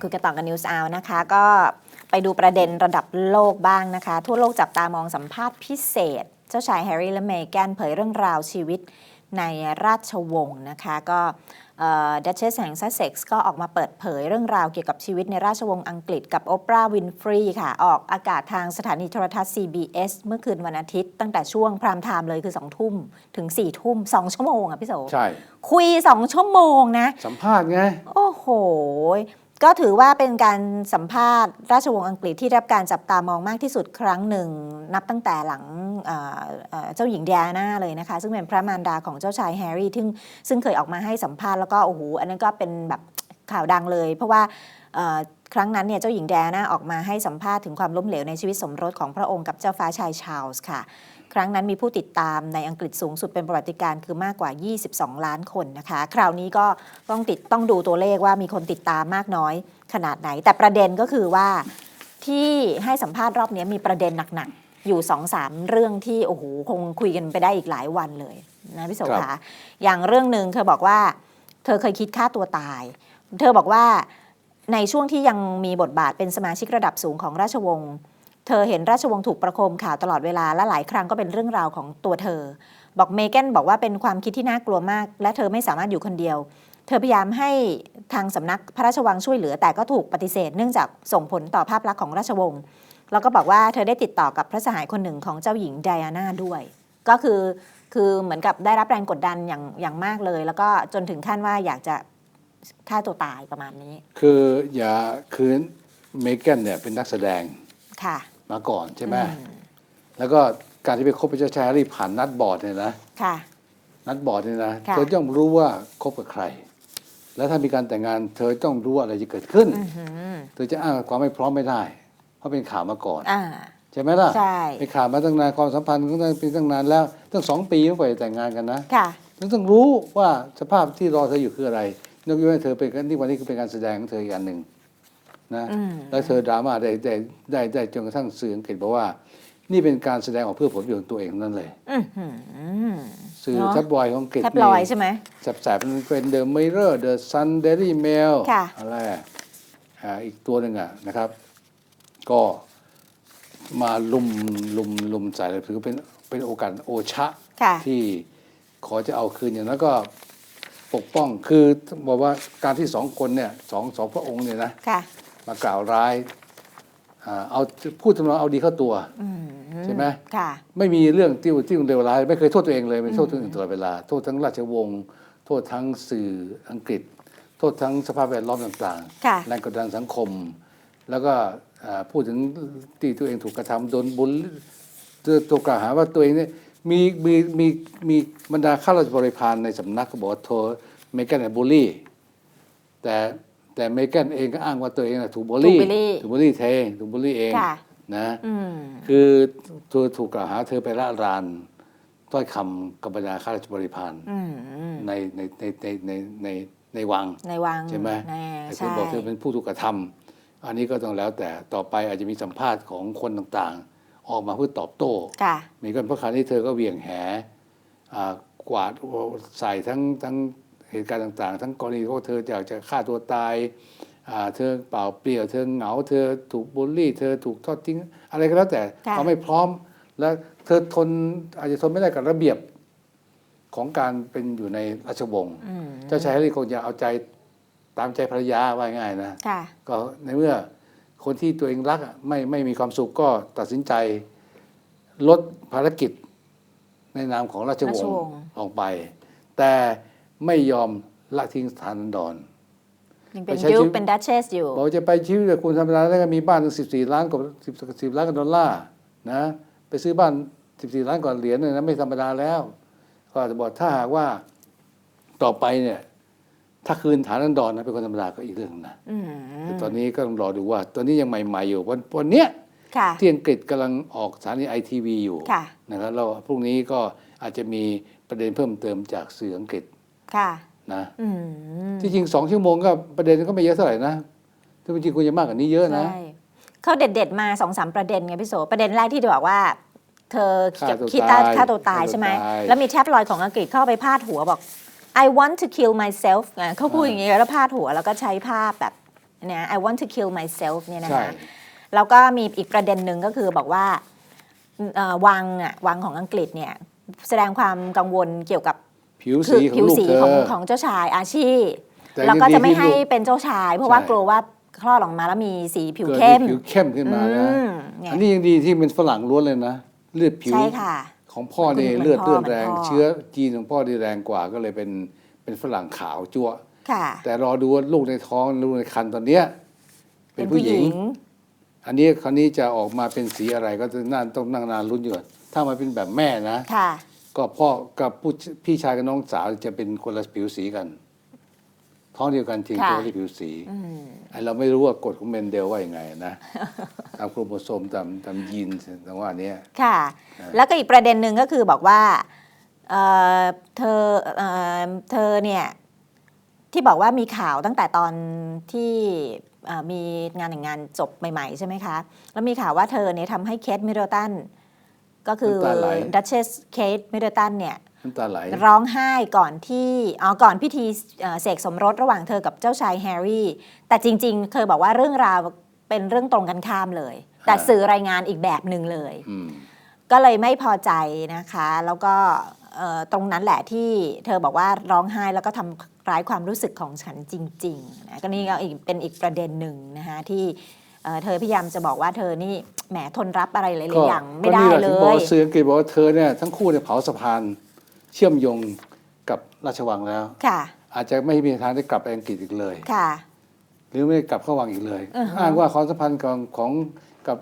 มาคุยกันต่อกับ News Hour นะคะ ก็ไปดูประเด็นระดับโลกบ้างนะคะ ทั่วโลกจับตามองสัมภาษณ์พิเศษ เจ้าชายแฮร์รี่และเมแกนเผยเรื่องราวชีวิตในราชวงศ์นะคะ ก็ดัชเชสแห่งซัสเซ็กซ์ก็ออกมาเปิดเผยเรื่องราวเกี่ยวกับชีวิตในราชวงศ์อังกฤษกับโอปราห์วินฟรีค่ะ ออกอากาศทางสถานีโทรทัศน์ CBS เมื่อคืนวันอาทิตย์ ตั้งแต่ช่วงพรามไทม์เลยคือ 2 ทุ่มถึง 4 ทุ่ม 2 ชั่วโมงอะพี่โสใช่ คุย 2 ชั่วโมงนะ สัมภาษณ์ไง โอ้โห ก็ถือว่าเป็นการสัมภาษณ์ราชวงศ์อังกฤษที่ได้รับการจับตามองมากที่สุดครั้งหนึ่ง นับตั้งแต่หลังเจ้าหญิงเดียนาเลยนะคะ ซึ่งเป็นพระมารดาของเจ้าชายแฮร์รี่ซึ่งซึ่งเคยออกมาให้สัมภาษณ์แล้วก็โอ้โหอันนั้นก็เป็นแบบข่าวดังเลย เพราะว่าครั้งนั้นเนี่ยเจ้าหญิงเดียนาออกมาให้สัมภาษณ์ถึงความล้มเหลวในชีวิตสมรสของพระองค์กับเจ้าฟ้าชายชาร์ลส์ค่ะ ครั้งนั้นมีผู้ติดตามในอังกฤษสูงสุดเป็นประวัติการณ์คือมากกว่า 22 ล้านคนนะคะ คราวนี้ก็ต้องติดต้องดูตัวเลขว่ามีคนติดตามมากน้อยขนาดไหน แต่ประเด็นก็คือว่าที่ให้สัมภาษณ์รอบนี้มีประเด็นหนักๆ อยู่2อสามเรื่องที่โอ้โหคงคุยกันไปได้อีกหลายวันเลยนะพี่โสครัภาบอย่างเรื่องหนึ่งเธอบอกว่า เธอเคยคิดฆ่าตัวตาย เธอบอกว่าในช่วงที่ยังมีบทบาทเป็นสมาชิกระดับสูงของราชวงศ์ เธอเห็นราชวงศ์ถูกประโคมข่าวตลอดเวลาและหลายครั้งก็เป็นเรื่องราวของตัวเธอ บอกเมแกนบอกว่าเป็นความคิดที่น่ากลัวมาก และเธอไม่สามารถอยู่คนเดียว เธอพยายามให้ทางสำนักพระราชวังช่วยเหลือแต่ก็ถูกปฏิเสธ เนื่องจากส่งผลต่อภาพลักษณ์ของราชวงศ์แล้วก็บอกว่าเธอได้ติดต่อกับพระสหายคนหนึ่งของเจ้าหญิงไดอาน่าด้วย ก็คือคือเหมือนกับได้รับแรงกดดันอย่างอย่างมากเลย แล้วก็จนถึงขั้นว่าอยากจะฆ่าตัวตายประมาณนี้ คืออย่าคือเมแกนเนี่ยเป็นนักแสดงค่ะ มาก่อนใช่ไหมอืมแล้วก็การที่ไปคบกับเจ้าชายแฮร์รี่ผ่านนัดบอร์ดเนี่ยนะค่ะ นัดบอร์ดเนี่ยนะค่ะ เธอต้องรู้ว่าคบกับใคร แล้วถ้ามีการแต่งงาน เธอต้องรู้ว่าอะไรจะเกิดขึ้น อือหือเธอจะอ้างความไม่พร้อมไม่ได้ เพราะเป็นข่าวมาก่อน อ่า ใช่ไหมล่ะใช่ เป็นข่าวมาตั้งนานความสัมพันธ์ก็ตั้งเป็นตั้งนานแล้วตั้งสองปีกว่าจะแต่งงานกันนะ ค่ะเธอต้องรู้ว่าสภาพที่รอเธออยู่คืออะไรนอกจากว่าเธอเป็นนี่วันนี้คือเป็นการแสดงของเธออีกอันหนึ่ง นะอืมแล้วเธอดราม่าได้ได้ได้ได้จนกระทั่งสื่ออังกฤษบอกว่า นี่เป็นการแสดงออกเพื่อผลประโยชน์ของตัวเองทั้งนั้นเลยอือหือสื่อเนอะแทับลอยของอังกฤษแทบลอยใช่ไหมแสบๆมันเป็นเดอะมิเรอร์เดอะซันเดลี่เมลค่ะอะไรอะอ่าอีกตัวหนึ่งอะนะครับ ก็มาลุมลุมลุมใส่เลยถือเป็นเป็นโอกาสโอชะค่ะที่ขอจะเอาคืนอย่างนั้นก็ปกป้องคือบอกว่าการที่สองคนเนี่ยสองสองพระองค์เนี่ยนะค่ะ มากล่าวร้ายอ่าเอาพูดทำนองเอาดีเข้าตัวอืมใช่ไหมค่ะไม่มีเรื่องที่ที่เลวร้ายไม่เคยโทษตัวเองเลยไม่โทษตัวอื่นตลอดเวลา โทษทั้งราชวงศ์โทษทั้งสื่ออังกฤษ โทษทั้งสภาพแวดล้อมต่างค่ะๆแรงกดดันสังคม แล้วก็อ่าพูดถึงที่ตัวเองถูกกระทำโดนบุลถูกกล่าวหาว่าตัวเองเนี่ยมีมีมีมีบรรดาข้าราชบริพารในสำนักก็บอกว่าโทษเมแกนเนี่ยบูลลี่ แต่ แต่เมแกนเองก็อ้างว่าตัวเองน่ะถูกบูลลี่ถูกบูลลี่ถูกบูลลี่เทงถูกบูลลี่เองค่ะนะอืมคือเธอถูกกล่าวหาเธอไปละรานถ้อยคำกับบรรดาข้าราชบริพารอืมในในในในในในในวังในวังใช่ไหมแน่แต่เธใช่อบอกเธอเป็นผู้ถูกกระทำอันนี้ก็ต้องแล้วแต่ต่อไปอาจจะมีสัมภาษณ์ของคนต่างๆ ออกมาเพื่อตอบโต้ค่ะมีกันเพราะคราวนี้เธอก็เหวี่ยงแหอ่ากวาดใส่ทั้งทั้ง เหตุการณ์ต่างๆ ทั้งกรณีว่าเธออยากจะฆ่าตัวตายอ่าเธอเปล่าเปลี่ยว เธอเหงา เธอถูกบูลลี่ เธอถูกทอดทิ้ง อะไรก็แล้วแต่ค่ะเขาไม่พร้อม และเธอทนอาจจะทนไม่ได้กับระเบียบของการเป็นอยู่ในราชวงศ์อืมเจ้าชายแฮร์รี่คงจะเอาใจตามใจภรรยาว่าง่ายนะค่ะก็ในเมื่อคนที่ตัวเองรักอะไม่ไม่มีความสุขก็ตัดสินใจลดภารกิจในนามของราชวราชงวศ์งศ์ลงไป แต่ ไม่ยอมละทิ้งสถานันดรยังเป็นไปใช้ยุชีควิตเป็นดัชเชสอยู่บอกว่าจะไปชีวิตกับคุณธรรมดาแล้วก็มีบ้านถึงสิบสี่ล้านกว่าสิบสิบล้านกว่าดอลลาร์นะไปซื้อบ้านสิบสี่ล้านกว่าเหรียญเนี่ยนะไม่ธรรมดาแล้ว ก็จะบอกถ้าหากว่าต่อไปเนี่ย ถ้าคืนฐานันดรนะเป็นคนธรรมดาก็อีกเรื่องหนึ่งนะอืมแต่ตอนนี้ก็ต้องรอดูว่า ตอนนี้ยังใหม่ๆอยู่วันวันเนี้ยค่ะที่อังกฤษกำลังออกสถานีไอทีวีอยู่ค่ะนะครับแล้วพรุ่งนี้ก็อาจจะมีประเด็นเพิ่มเติมจากสื่ออังกฤษ ค่ะนะอืมที่จริงสองชั่วโมงก็ประเด็นก็ไม่เยอะเท่าไหร่นะที่จริงควรจะมากกว่านี้เยอะนะใช่เขาเด็ดๆมาสองสามประเด็นไงพี่โสประเด็นแรกที่บอกว่า เธอฆ่าตัวคิดตายฆ่าตัวตายฆ่าตัวใช่ไหมตายแล้วมีแท็บลอยด์ของอังกฤษเข้าไปพาดหัวบอก I want to kill myself ไงเขาพูดอย่างนี้แล้วพาดหัวแล้วก็ใช้ภาพแบบนะ I want to kill myself เนี่ยนะใช่คะแล้วก็มีอีกประเด็นหนึ่งก็คือบอกว่าเอ่อวังอะวังของอังกฤษเนี่ยแสดงความกังวลเกี่ยวกับ ผิวคืสีอของผิวลูกสีเธของอของเจ้าชายอาชีแต่แล้วก็ยังดีจะไม่ที่ให้ลูกเป็นเจ้าชาย เพราะว่าใช่ กลัวว่าคลอดออกมาแล้วมีสีผิวเกิดเข้ม ผิวเข้มขึ้นมานะอืมเนี่ย อันนี้ยังดีที่เป็นฝรั่งล้วนเลยนะเลือดผิว ใช่ค่ะ ของพ่อเนี่ยเหมือนเลือดพ่อเลือดแรงเหมือนพ่อ เชื้อจีนของพ่อที่แรงกว่าก็เลยเป็นเป็นฝรั่งขาวจั่วค่ะแต่รอดูว่าลูกในท้องลูกในครรภ์ตอนเนี้ยเป็นผู้หญิง อันนี้คราวนี้จะออกมาเป็นสีอะไรก็จะน่าต้องนั่งนานลุ้นอยู่ก่อนถ้ามาเป็นแบบแม่นะ ค่ะ ก็พ่อกับผู้พี่ชายกับน้องสาวจะเป็นคนละผิวสีกัน ท้องเดียวกันจริงค่ะตัวที่ผิวสีไอเราไม่รู้ว่ากฎของเมนเดลว่าอย่างไงนะตามโครโมโซมตามตามยีนต่างว่าเนี้ยค่ะอ่าแล้วก็อีกประเด็นหนึ่งก็คือบอกว่าเอ่อเธอเอ่อเธอเนี่ยที่บอกว่ามีข่าวตั้งแต่ตอนที่เอ่อมีงานแต่งงานจบใหม่ ๆ ใช่ไหมคะ แล้วมีข่าวว่าเธอเนี่ยทำให้เคทมิดเดิลตัน ก็คือน้ำตาไหล ดัชเชสเคทมิดเดิลตันเนี่ย น้ำตาไหล ร้องไห้ก่อนที่อ๋อก่อนพิธีเอ่อเสกสมรสระหว่างเธอกับเจ้าชายแฮร์รี่ แต่จริงๆ เธอบอกว่าเรื่องราวเป็นเรื่องตรงกันข้ามเลย แต่ฮะสื่อรายงานอีกแบบหนึ่งเลย อืม ก็เลยไม่พอใจนะคะ แล้วก็เอ่อตรงนั้นแหละที่เธอบอกว่าร้องไห้แล้วก็ทำร้ายความรู้สึกของฉันจริงๆนะก็นี่ก็อีกเป็นอีกประเด็นหนึ่งนะคะที่เอ่อเธอพยายามจะบอกว่าเธอนี่ แหมทนรับอะไรหลายก็ๆอย่างไม่ก็ได้นี่แหละเลถึงบอกยว่าสื่ออังกฤษบอกว่าเธอเนี่ยทั้งคู่เนี่ยเผาสะพานเชื่อมโยงกับราชวังแล้วค่ะ อาจจะไม่มีทางได้กลับไปอังกฤษอีกเลยค่ะ หรือไม่ได้กลับเข้าวังอีกเลยอือฮะ อ้างว่าความสัมพันธ์ของของกับ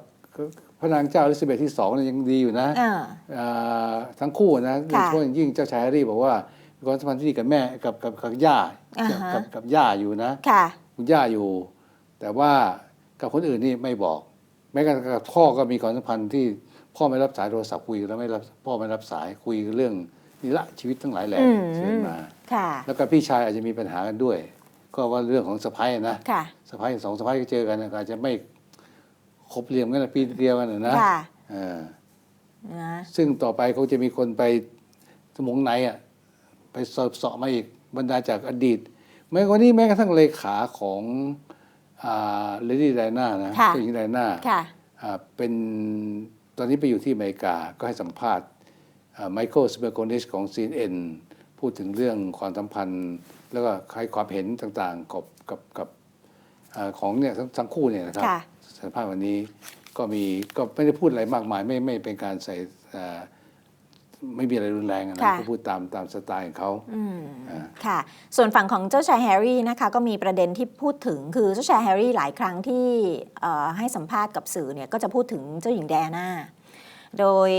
พระนางเจ้าอลิซาเบธที่สองเนี่ยยังดีอยู่นะเอออ่าทั้งคู่นะโดยค่ะเฉพาะอย่างยิ่งเจ้าชายแฮร์รี่บอกว่ามีความสัมพันธ์ที่ดีกับแม่กับกับกับย่าอ่ากับฮะ กับกับย่าอยู่นะค่ะ คุณย่าอยู่ แต่ว่ากับคนอื่นนี่ไม่บอก แม้กระทั่งกับพ่อก็มีความสัมพันธ์ที่พ่อไม่รับสายโทรศัพท์คุยแล้วไม่รับพ่อไม่รับสายคุยเรื่องนี่ละชีวิตทั้งหลายแหล่อืมเชิญมาค่ะแล้วก็พี่ชายอาจจะมีปัญหากันด้วย ก็ว่าเรื่องของสะพ้ายนะค่ะสะพ้ายสองสะพ้ายก็เจอกันนะก็อาจจะไม่คบเรียมกันนะปีเดียวกันนะนะค่ะเออนะซึ่งต่อไปเขาจะมีคนไปสมองไหนอะไปสอบเสาะมาอีกบรรดาจากอดีตแม้วันนี้แม้กระทั่งเลขาของ เลดี้ไดนานะค่ะเจ้าหญิงไดนาค่ะอ่าเป็นตอนนี้ไปอยู่ที่อเมริกาก็ให้สัมภาษณ์ไมเคิลสเปอร์โกนิชของ CNN พูดถึงเรื่องความสัมพันธ์ แล้วก็ให้ความเห็นต่างๆกับกับกับอาของเนี่ยทั้งทั้งคู่เนี่ยนะครับค่ะสัมภาษณ์วันนี้ก็มีก็ไม่ได้พูดอะไรมากมายไม่ไม่เป็นการใส่อ่า ไม่มีอะไรรุนแรงอะนะค่ะก็พูดตามตามสไตล์ของเขาอืมอ่าค่ะ ส่วนฝั่งของเจ้าชายแฮร์รี่นะคะ ก็มีประเด็นที่พูดถึงคือเจ้าชายแฮร์รี่หลายครั้งที่เอ่อให้สัมภาษณ์กับสื่อเนี่ยก็จะพูดถึงเจ้าหญิงแดอาน่าโดย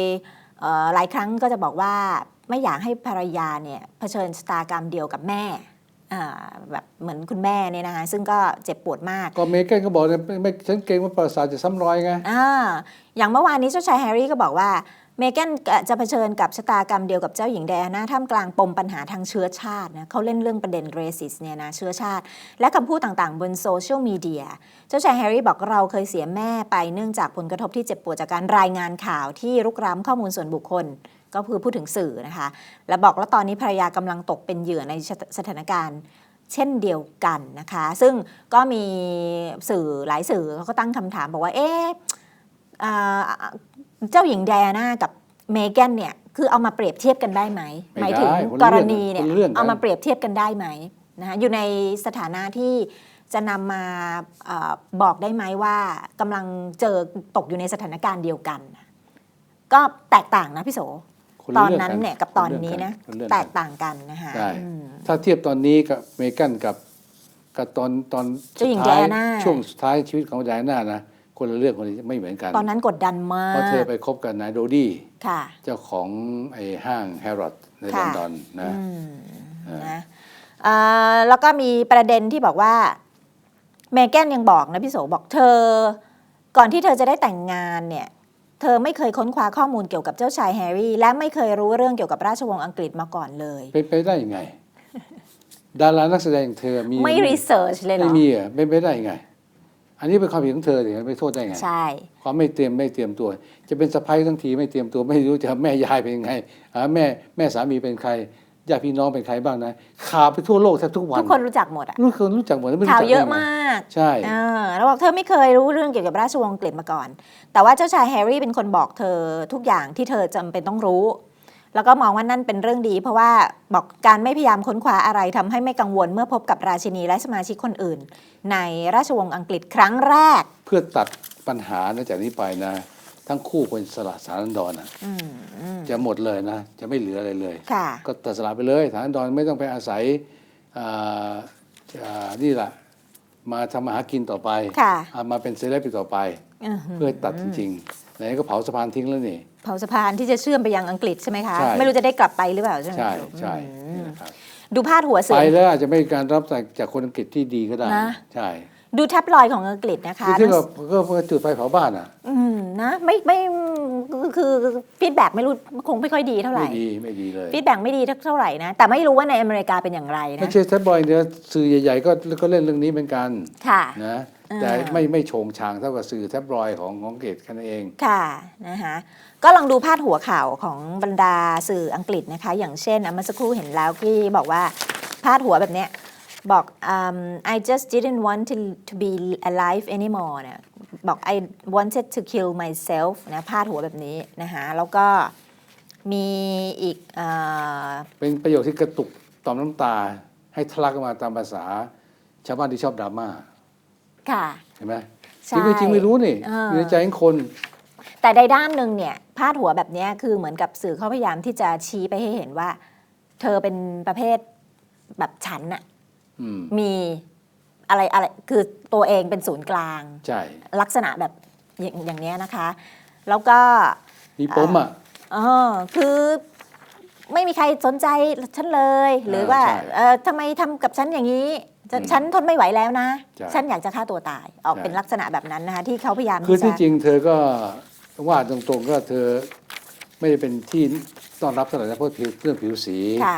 เอ่อหลายครั้งก็จะบอกว่าไม่อยากให้ภรรยาเนี่ยเผชิญชะตากรรมเดียวกับแม่อ่าแบบเหมือนคุณแม่เนี่ยนะคะซึ่งก็เจ็บปวดมาก ก็เมแกนก็บอกเนี่ยไม่ไม่ฉันเกรงว่าประวัติศาสตร์จะซ้ำรอยไงอ่าอย่างเมื่อวานนี้เจ้าชายแฮร์รี่ก็บอกว่า เมแกนจะเผชิญกับชะตากรรมเดียวกับเจ้าหญิงไดอาน่าท่ามกลางปมปัญหาทางเชื้อชาตินะเขาเล่นเรื่องประเด็นเรสิสเนี่ยนะเชื้อชาติ และคำพูดต่างๆ บนโซเชียลมีเดีย เจ้าชายแฮร์รี่บอกเราเคยเสียแม่ไปเนื่องจากผลกระทบที่เจ็บปวดจากการรายงานข่าวที่รุกร้ำข้อมูลส่วนบุคคล ก็คือพูดถึงสื่อนะคะ และบอกว่าตอนนี้ภรรยากำลังตกเป็นเหยื่อในสถานการณ์เช่นเดียวกันนะคะ ซึ่งก็มีสื่อหลายสื่อเขาก็ตั้งคำถามบอกว่าเอ๊ะอ่า เจ้าหญิงไดอาน่ากับเมแกนเนี่ยคือเอามาเปรียบเทียบกันได้ไหมไม่ได้หมายถึงคนกละรเรื่องณีเนี่ยคนละเรื่องกันเอามาเปรียบเทียบกันได้ไหมนะคะอยู่ในสถานะที่จะนำมาเออบอกได้ไหมว่ากำลังเจอตกอยู่ในสถานการณ์เดียวกัน ก็แตกต่างนะพี่โสคนตละอนเรื่องนั้นเนี่ยกับตอนนี้นะคนละเรื่องแตกันกต่างกันนะคะใช่อืมถ้าเทียบตอนนี้กับเมแกนกับกับตอนตอนเจ้าหญิงสุดท้ายไดอาน่าช่วงสุดท้ายชีวิตของไดอาน่านะ คนละเรื่องคนละไม่เหมือนกันตอนนั้นกดดันมาเพราะเธอกไปคบกับนายโดดี้ค่ะเจ้าของไอ้ห้างแฮร์รอดในลค่ะอนดอนนะอืมอ่านนะเอ่อแล้วก็มีประเด็นที่บอกว่าเมแกนยังบอกนะพี่โสบอกเธอ ก่อนที่เธอจะได้แต่งงานเนี่ยเธอไม่เคยค้นคว้าข้อมูลเกี่ยวกับเจ้าชายแฮร์รี่ และไม่เคยรู้เรื่องเกี่ยวกับราชวงศ์อังกฤษมาก่อนเลยเป็นไปได้ยังไง ดารานักแสดงอย่างเธอมีไม่รีเสิร์ชเลยเหรไม่อมีอะเป็นไปได้ยังไง อันนี้เป็นความผิดของเธอสิไม่โทษได้ไง ใช่ ความไม่เตรียมไม่เตรียมตัว จะเป็นสะพ้ายทั้งทีไม่เตรียมตัวไม่รู้จะแม่ยายเป็นยังไงอ่าแม่แม่สามีเป็นใครญาติพี่น้องเป็นใครบ้างนะข่าวไปทั่วโลกแทบทุกวันทุกคนรู้จักหมดอะรู้คนรู้จักหมดแล้วไม่รู้ข่าวจักเยอะได้ไงมากใช่เออแล้วบอกเธอไม่เคยรู้เรื่องเกี่ยวกับราชวงศ์อังกฤษมาก่อน แต่ว่าเจ้าชายแฮร์รี่เป็นคนบอกเธอทุกอย่างที่เธอจำเป็นต้องรู้ แล้วก็มองว่านั่นเป็นเรื่องดี เพราะว่าบอกการไม่พยายามค้นคว้าอะไรทำให้ไม่กังวลเมื่อพบกับราชินีและสมาชิกคนอื่น ในราชวงศ์อังกฤษครั้งแรก เพื่อตัดปัญหานะจากนี้ไปนะ ทั้งคู่คนสละสารดรนะอืมอืมจะหมดเลยนะ จะไม่เหลืออะไรเลยค่ะก็ตัดสละไปเลยสารดรไม่ต้องไปอาศัยอ่าอ่านี่แหละมาทำมาหากินต่อไปค่ะเอามาเป็นเซเลบต่อไปอื้อหือเพื่อตัดจริงๆไหนก็เผาสะพานทิ้งแล้วนี่ เผาสะพานที่จะเชื่อมไปยังอังกฤษใช่ไหมคะ ใช่ ไม่รู้จะได้กลับไปหรือเปล่าใช่ไหมใช่ใช่อืนี่มนะครับดูพาดหัวสื่ไปอแล้วอาจจะไม่มีการรับจากจากคนอังกฤษที่ดีก็ได้ นะ ใช่ดูแท็บลอยด์ของอังกฤษนะคะคือที่เราก็ก็จุดไฟเผาบ้านอะ อืมนะไม่ไม่คือคือฟีดแบ็ไม่รู้คงไม่ค่อยดีเท่าไหร่ไม่ดีไม่ดีเลย ฟีดแบ็ไม่ดีเท่าไหร่นะ แต่ไม่รู้ว่าในอเมริกาเป็นอย่างไรนะ ไม่ใช่แท็บลอยด์เนี่ยสื่อใหญ่ ๆ ก็ก็เล่นเรื่องนี้เหมือนกันค่ะ นะอ่า แต่ไม่ไม่โฉงฉางเท่ากับสื่อแท็บลอยด์ของของอังกฤษแค่นั้นเอง ค่ะนะคะก็ลองดูพาดหัวข่าวของบรรดาสื่ออังกฤษนะคะ อย่างเช่นอะเมื่อสักครู่เห็นแล้วที่บอกว่าพาดหัวแบบเนี้ยบอกอืม I just didn't want to to be alive anymore เนี่ยบอก I wanted to kill myself นะพาดหัวแบบนี้นะคะแล้วก็มีอีกเออเป็นประโยคที่กระตุกต่อมน้ำตา ให้ทะลักออกมาตามภาษา ชาวบ้านที่ชอบดราม่า ค่ะเห็นไหมใช่จริงไม่จริงไม่รู้นี่เออ อยู่ในใจของคน แต่ในด้านหนึ่งเนี่ยพาดหัวแบบเนี้ยคือเหมือนกับสื่อเขาพยายามที่จะชี้ไปให้เห็นว่า เธอเป็นประเภทแบบฉันอะอืมมีอะไรอะไรคือตัวเองเป็นศูนย์กลาง ใช่ลักษณะแบบอย่างอย่างเนี้ยนะคะ แล้วก็ มีปมอะ เออคือไม่มีใครสนใจฉันเลย หรือเออว่าใช่ เออทำไมทำกับฉันอย่างนี้ ฉันอืมฉันทนไม่ไหวแล้วนะ ใช่ฉันอยากจะฆ่าตัวตายออกใช่ เป็นลักษณะแบบนั้นนะคะที่เขาพยายามคือที่จะจริงเธอก็ว่าตรงๆก็เธอไม่ได้เป็นที่ต้อนรับเท่าไหร่นะเพราะผิวเรื่องผิวสี ค่ะ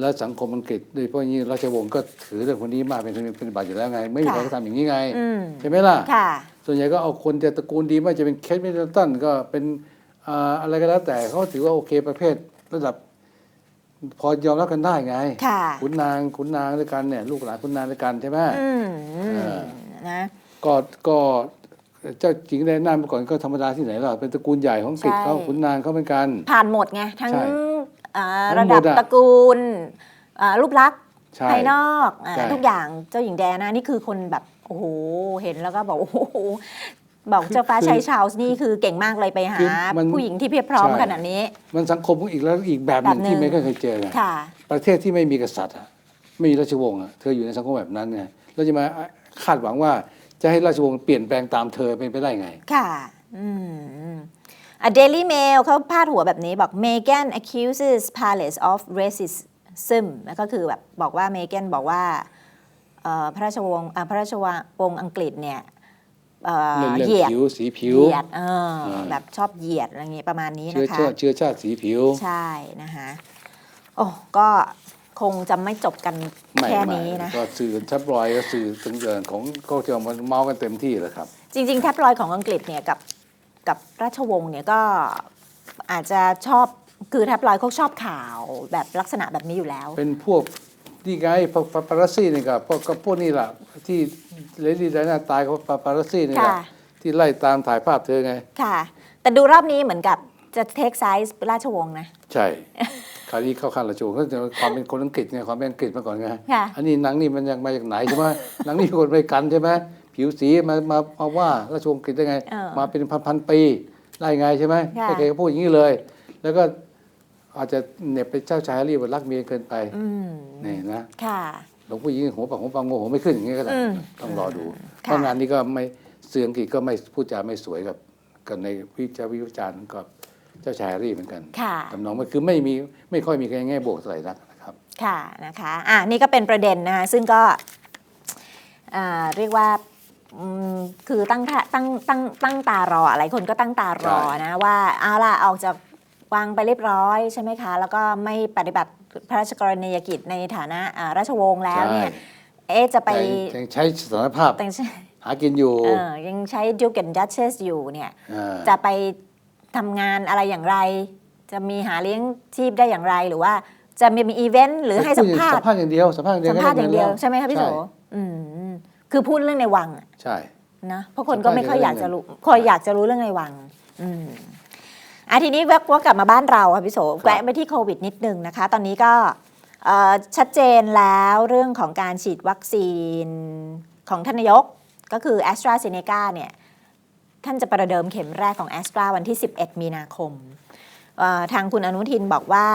แล้วสังคมอังกฤษโดยเฉพาะอย่างนี้ราชวงศ์ก็ถือเรื่องคนนี้มาเป็นเป็นบัตรอยู่แล้วไง ไม่มีใครค่ะ ก็ทำอย่างนี้ไง อืมใช่ไหมล่ะ ค่ะ ส่วนใหญ่ก็เอาคนจะตระกูลดีไม่ว่าจะเป็นเคทมิดเดิลตันก็เป็นอ่าอะไรก็แล้วแต่เขาถือว่าโอเคประเภทระดับ พอยอมรับกันได้ไงค่ะขุนนางขุนนางด้วยกันเนี่ย ลูกหลานขุนนางด้วยกันใช่ไหมอืมอืมเออนะก็ก็เจ้าหญิงไดอาน่าเมื่อก่อนก็ธรรมดาที่ไหนล่ะเป็นตระกูลใหญ่ของอังกฤษเขาขุนนางเขาเหมือนกันผ่านหมดไงทั้งใช่อ่าทั้ระงหมดับดอะตระกูลอ่ารูปลักษณ์ใช่ภายนอกอ่าใช่ทุกอย่างเจ้าหญิงแดนะนี่คือคนแบบโอ้โหเห็นแล้วก็บอกโอ้โห บอกเจ้าฟ้าชายชาลส์นี่คือเก่งมากเลยไปหา คือมันผู้หญิงที่เพียบพร้อมใช่ ขนาดนี้ มันสังคมของอีกแล้วอีกแบบหนึ่งแบบหนึ่ง ที่ไม่เคยเจอไงค่ะ ประเทศที่ไม่มีกษัตริย์อะไม่มีราชวงศ์อะเธออยู่ในสังคมแบบนั้นไงเราจะมาคาดหวังว่าจะให้ราชวงศ์เปลี่ยนแปลงตามเธอเป็นไปได้ไง ค่ะอืมอะ Daily Mail เขาพาดหัวแบบนี้บอก Meghan accuses Palace of racism แล้วก็คือแบบบอกว่า Meghan บอกว่าเอ่อพระราชวงศ์อะพระราชวงศ์อังกฤษเนี่ย เอ่อเรื่องเรื่องเหยียดผิวสีผิว เหยียดเออเออแบบชอบเหยียดอะไรเงี้ยประมาณนี้เชื้อนะคะ ชาติเชื้อชาติสีผิว ใช่นะคะโอ้ก็คงจะไม่จบกันไม่แค่ไม่นี้นะ ก็สื่อแทับรอยด์ก็สื่อถึงเกินของก็จะมาเมาส์กันเต็มที่เลยครับ จริงๆแท็บลอยด์ของอังกฤษเนี่ยกับกับราชวงศ์เนี่ยก็อาจจะชอบคือแท็บลอยด์เขาชอบข่าวแบบลักษณะแบบนี้อยู่แล้ว เป็นพวก นี่ไงปาปาปารัสซี่นี่ก็พวกก็พวกนี่แหละที่เลดี้ไดนาตายก็ปาปารัสซี่นี่แหละค่ะ ที่ไล่ตามถ่ายภาพเธอไง ค่ะ แต่ดูรอบนี้เหมือนกับจะเทคไซส์ราชวงศ์นะ ใช่ คราวนี้เข้าข้างราชวงศ์ก็จะความเป็นคนอังกฤษไงความเป็นอังกฤษมาก่อนไงค่ะ อันนี้หนังนี่มันยังมาจากไหนใช่ไหมหนังนี่คนไปกันใช่ไหมผิวสีมามามาว่าราชวงศ์อังกฤษได้ไง เออมาเป็นพันพันๆปีได้ไงใช่ไหมค่ะ ไม่เคยพูดอย่างนี้เลย แล้วก็ อาจจะเหน็บไปเจ้าชายแฮร์รี่ว่ารักเมียเกินไปอืมนี่นะค่ะหลวงผู้หญิงหัวปากหัวปังโง่หัวไม่ขึ้นอย่างนี้ก็ได้อืมต้องรอดูค่ะเพราะงานนี้ก็ไม่เสื่ออังกฤษก็ไม่พูดจาไม่สวยกับกับในวิจารวิจารณ์กับเจ้าชายแฮร์รี่เหมือนกันค่ะทำนองมันคือไม่มีไม่ค่อยมีใครแง่บวกเท่าไหร่นักนะครับ ค่ะนะคะอะนี่ก็เป็นประเด็นนะคะซึ่งก็อ่าเรียกว่าอืมคือตั้งท่าตั้งตั้งตั้งตารอหลายคนก็ตั้งตารอใช่นะว่าเอาล่ะออกจาก วางไปเรียบร้อยใช่ไหมคะ แล้วก็ไม่ปฏิบัติพระราชกรณียกิจในฐานะอ่าราชวงศ์แล้วเนี่ยเอ๊ะจะไปแต่ยังใช้สถานภาพแต่งหากินอยู่เออยังใช้ดูกันดัชเชสอยู่เนี่ยาจะไปทำงานอะไรอย่างไร จะมีหาเลี้ยงชีพได้อย่างไรหรือว่าจะมีมีอีเวนต์หรือให้สัมภาษสัณ์มภาษณ์อย่างเดียวสัมภาษณ์อย่างเดียวสัมภาษณ์อย่างเดียวก็ใช่ไหมคะพี่โสช่อืมคือพูดเรื่องในวังอะใช่นะเพราะคนก็ไม่ค่อยอยากจะรู้คอยอยากจะรู้เรื่องในวัง อืม อะทีนี้แวกว่ากลับมาบ้านเราค่ะพี่โสแวะไปที่โควิดนิดนึงนะคะ ตอนนี้ก็เอ่อชัดเจนแล้วเรื่องของการฉีดวัคซีนของท่านนายกก็คือ a s t r a z เซ e c a เนี่ยท่านจะประเดิมเข็มแรกของ a s t r a วันที่ 11 มีนาคมเอ่อทางคุณอนุทินบอกว่า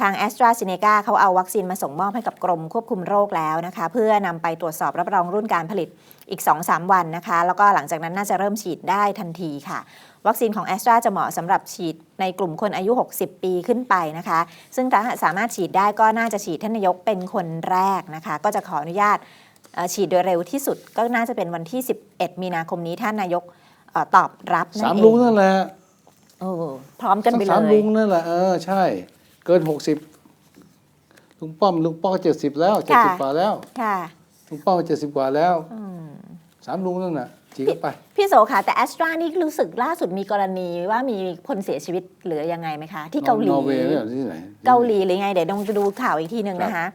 ทาง a s t r a z เซ e c a เขาเอาวัคซีนมาส่งมอบให้กับกรมควบคุมโรคแล้วนะคะ เพื่อนำไปตรวจสอบรับรองรุ่นการผลิตอีก 2-3 วันนะคะ แล้วก็หลังจากนั้นน่าจะเริ่มฉีดได้ทันทีค่ะ วัคซีนของ a s t r a จะเหมาะสำหรับฉีดในกลุ่มคนอายุ 60 ปีขึ้นไปนะคะ ซึ่งถ้าสามารถฉีดได้ก็น่าจะฉีดท่านนายกเป็นคนแรกนะคะ ก็จะขออนุญาตเอ่อฉีดโดยเร็วที่สุดก็น่าจะเป็นวันที่ 11 มีนาคมนี้ท่านนายกเอ่อตอบรับนั่นสามเองลุงนั่นแหละเออพร้อมกันไปเลสามลุยงนั่นแหละเออใช่ เกินหกสิบลุงป้อมลุงป้อมเจ็ดสิบแล้วเจ็ดสิบค่ะกว่าแล้วค่ะลุงป้อมเจ็ดสิบกว่าแล้วอืมสามลุงนั่นน่ะจีเข้าไป พี่โสค่ะแต่แอสตรานี่รู้สึกล่าสุดมีกรณีว่ามีคนเสียชีวิตเหลือยังไงไหมคะ ที่เกาหลีนอร์เวย์เนี่ยที่ไหนเกาหลีหรือไง เดี๋ยวต้องดูข่าวอีกทีหนึ่งนะคะ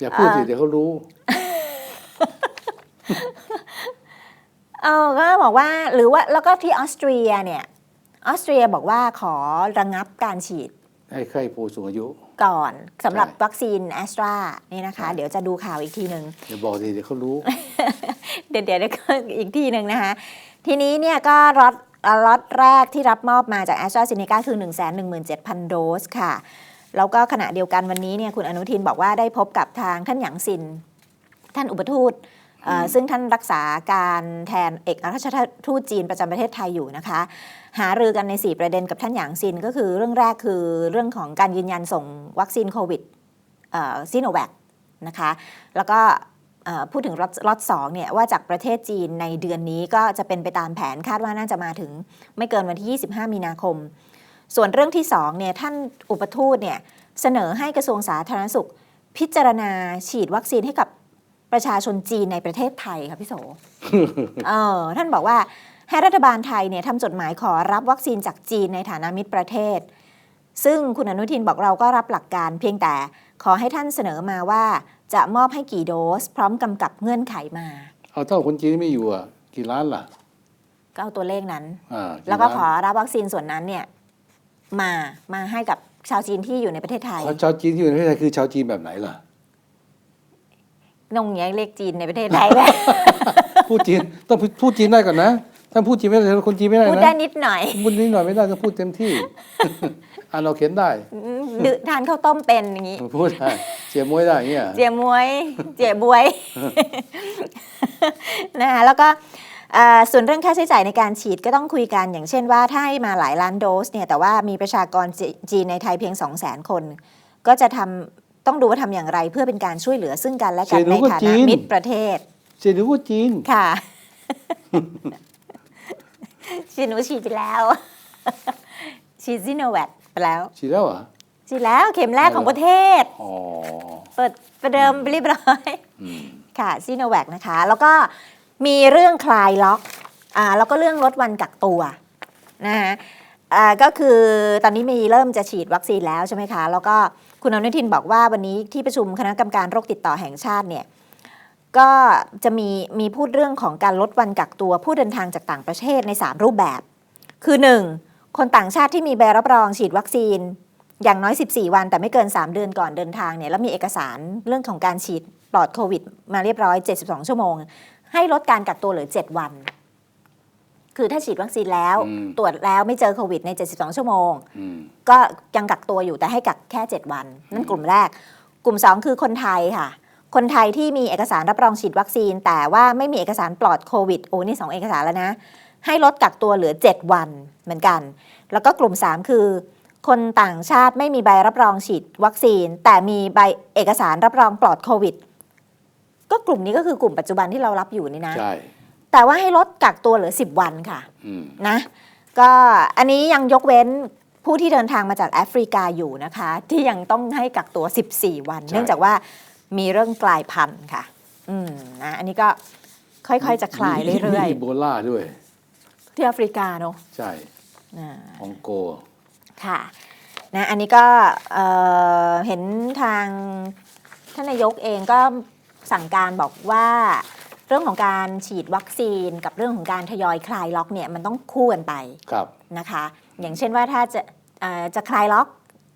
อย่าพูดสิอ่าเดี๋ยวเขารู้เออก็บอกว่าหรือว่าแล้วก็ที่ออสเตรียเนี่ยออสเตรียบอกว่าขอระงับการฉีด ให้ใครผู้สูงอายุ ก่อนสำหรับใช่ วัคซีนแอสตรานี่นะคะใช่เดี๋ยวจะดูข่าวอีกทีหนึ่ง อย่าบอกสิเดี๋ยวเขารู้ เดี๋ยวเดี๋ยวเดี๋ยวก็อีกทีหนึ่งนะคะ ทีนี้เนี่ยก็ล็อตเอ่อล็อตแรกที่รับมอบมาจาก a s t r a z เซ e c a คือ 117,000 โดสค่ะ แล้วก็ขณะเดียวกันวันนี้เนี่ยคุณอนุทินบอกว่าได้พบกับทางท่านหยางซิน ท่านอุปทูตเอ่ออ ซึ่งท่านรักษาการแทนเอกอัครราชทูตจีนประจำประเทศไทยอยู่นะคะ หารือกันใน 4 ประเด็นกับท่านหยางซินก็คือเรื่องแรกคือเรื่องของการยืนยันส่งวัคซีนโควิดซีโนแวคนะคะแล้วก็เอ่อพูดถึงล็อตล็อตสองเนี่ยว่าจากประเทศจีนในเดือนนี้ก็จะเป็นไปตามแผนคาดว่าน่าจะมาถึงไม่เกินวันที่ 25 มีนาคม ส่วนเรื่องที่2เนี่ยท่านอุปทูตเนี่ยเสนอให้กระทรวงสาธารณสุข พิจารณาฉีดวัคซีนให้กับ ประชาชนจีนในประเทศไทยค่ะพี่โสเออท่านบอกว่าให้รัฐบาลไทยเนี่ยทำจดหมายขอรับวัคซีนจากจีนในฐานะมิตรประเทศ ซึ่งคุณอนุทินบอกเราก็รับหลักการเพียงแต่ขอให้ท่านเสนอมาว่าจะมอบให้กี่โดส พร้อมกำกับเงื่อนไขมา เอาเท่าคนจีนไม่อยู่อะกี่ล้านล่ะ ก็เอาตัวเลขนั้น อ่าแล้วก็านขอรับวัคซีนส่วนนั้นเนี่ยมามาให้กับชาวจีนที่อยู่ในประเทศไทย ขอชาวจีนที่อยู่ในประเทศไทยคือชาวจีนแบบไหนล่ะ นงเนี้ยเลขจีนในประเทศไทยไหมพูดจีนต้องพูดจีนได้ก่อนนะถ้าพูดจีนไม่ได้คนจีนไม่ได้พูดได้นะนิดหน่อยพูดนิดหน่อยไม่ได้ก็พูดเต็มที่อ่านเราเขียนได้ดื่มทานข้าวต้มเป็นอย่างนี้พูดได้เชียร์มวยได้อย่างเงี้ยเจียมวย เจียบวยนะคะแล้วก็เอ่อส่วนเรื่องค่าใช้จ่ายในการฉีดก็ต้องคุยกันอย่างเช่นว่าถ้าให้มาหลายล้านโดสเนี่ยแต่ว่ามีประชากรจจีนในไทยเพียง 2 0 0 0 0 0 คน ก็จะทำ ต้องดูว่าทำอย่างไรเพื่อเป็นการช่วยเหลือซึ่งกันและกันเสียหนูในก็ฐาจีนะน มิตรประเทศเชียร์ดูว่าจีน ค่ะฉีดหนูฉีดไปแล้ว ฉีดซิโนแวคไปแล้ว ฉีดแล้วเหรอฉีดแล้วเข็มแรกของประเทศ อ๋อ เปิดประเดิมไปเรียบร้อย อืม ค่ะซีโนแวคนะคะ แล้วก็มีเรื่องคลายล็อกอ่าแล้วก็เรื่องลดวันกักตัวนะคะอ่าก็คือตอนนี้มีเริ่มจะฉีดวัคซีนแล้วใช่ไหมคะ แล้วก็ คุณอนุทินบอกว่าวันนี้ที่ประชุมคณะกรรมการโรคติดต่อแห่งชาติเนี่ยก็จะมีมีพูดเรื่องของการลดวันกักตัวผู้เดินทางจากต่างประเทศใน 3 รูปแบบ คือ 1. คนต่างชาติที่มีใบรับรองฉีดวัคซีน อย่างน้อย 14 วัน แต่ไม่เกิน 3 เดือนก่อนเดินทางเนี่ยแล้วมีเอกสารเรื่องของการฉีดปลอดโควิด มาเรียบร้อย 72 ชั่วโมง ให้ลดการกักตัวเหลือ 7 วัน คือถ้าฉีดวัคซีนแล้ว อืม ตรวจแล้วไม่เจอโควิดใน 72 ชั่วโมง อืม ก็ยังกักตัวอยู่แต่ให้กักแค่ 7 วัน นั่นกลุ่มแรก กลุ่ม 2 คือคนไทยค่ะ คนไทยที่มีเอกสารรับรองฉีดวัคซีน แต่ว่าไม่มีเอกสารปลอดโควิดโอ้นี่2เอกสารแล้วนะ ให้ลดกักตัวเหลือ 7 วันเหมือนกัน แล้วก็กลุ่ม 3 คือ คนต่างชาติไม่มีใบรับรองฉีดวัคซีน แต่มีใบเอกสารรับรองปลอดโควิด ก็กลุ่มนี้ก็คือกลุ่มปัจจุบันที่เรารับอยู่นี่นะ ใช่ แต่ว่าให้ลดกักตัวเหลือ 10 วันค่ะอืมนะก็อันนี้ยังยกเว้นผู้ที่เดินทางมาจากแอฟริกาอยู่นะคะ ที่ยังต้องให้กักตัว 14 วันใช่เนื่องจากว่ามีเรื่องกลายพันธุ์ค่ะ อืมนะอันนี้ก็ค่อยๆ จะคลายเรื่อยมีอีโบลาด้วยๆที่แอฟริกาเนอะใช่อ่าฮองโก ค่ะนะอันนี้ก็เอ่อเห็นทางท่านนายกเองก็สั่งการบอกว่า เรื่องของการฉีดวัคซีนกับเรื่องของการทยอยคลายล็อกเนี่ยมันต้องคู่กันไปครับนะคะ อย่างเช่นว่าถ้าจะเอ่อจะคลายล็อก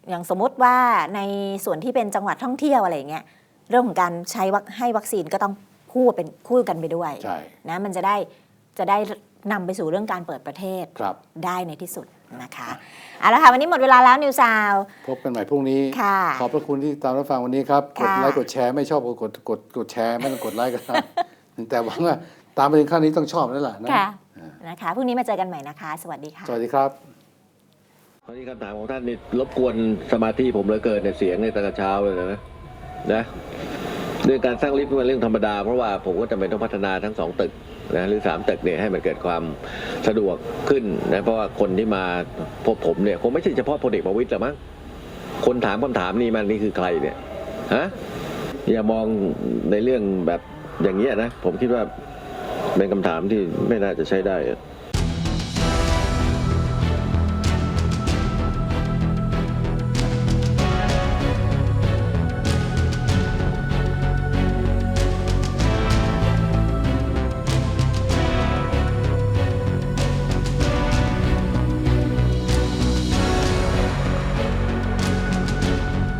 อย่างสมมุติว่าในส่วนที่เป็นจังหวัดท่องเที่ยวอะไรอย่างเงี้ยเรื่องของการใช้วัคให้วัคซีนก็ต้องคู่เป็นคู่กันไปด้วยใช่นะมันจะได้จะได้นำไปสู่เรื่องการเปิดประเทศครับได้ในที่สุดนะคะเอาละค่ะวันนี้หมดเวลาแล้วนิวซาวพบกันใหม่พรุ่งนี้ค่ะขอบพระคุณที่ตามรับฟังวันนี้ครับกดค่ะไลค์กดแชร์ไม่ชอบก็กดกดกดแชร์ไม่ต้องกดไลค์ก็ได้ แต่หวังว่าตามไปถึงขั้นนี้ต้องชอบแล้วล่ะนะค่ะนะคะพรุ่งนี้มาเจอกันใหม่นะคะ สวัสดีค่ะ สวัสดีครับคราวนี้คำถามของท่านนี่รบกวนสมาธิผมเหลือเกินในเสียงในตอนเช้าเลยนะนะเรื่องการสร้างลิฟต์เป็นเรื่องธรรมดา เพราะว่าผมก็จำเป็นต้องพัฒนาทั้งสองตึกนะหรือสามตึกเนี่ยให้มันเกิดความสะดวกขึ้นนะเพราะว่าคนที่มาพบผมเนี่ยคงไม่ใช่เฉพาะพลเอกประวิตยหรอกมั้งคนถามคำถามนี้มันนี่คือใครเนี่ยฮะอย่ามองในเรื่องแบบ อย่างเงี้ยนะ ผมคิดว่าเป็นคำถามที่ไม่น่าจะใช้ได้อะ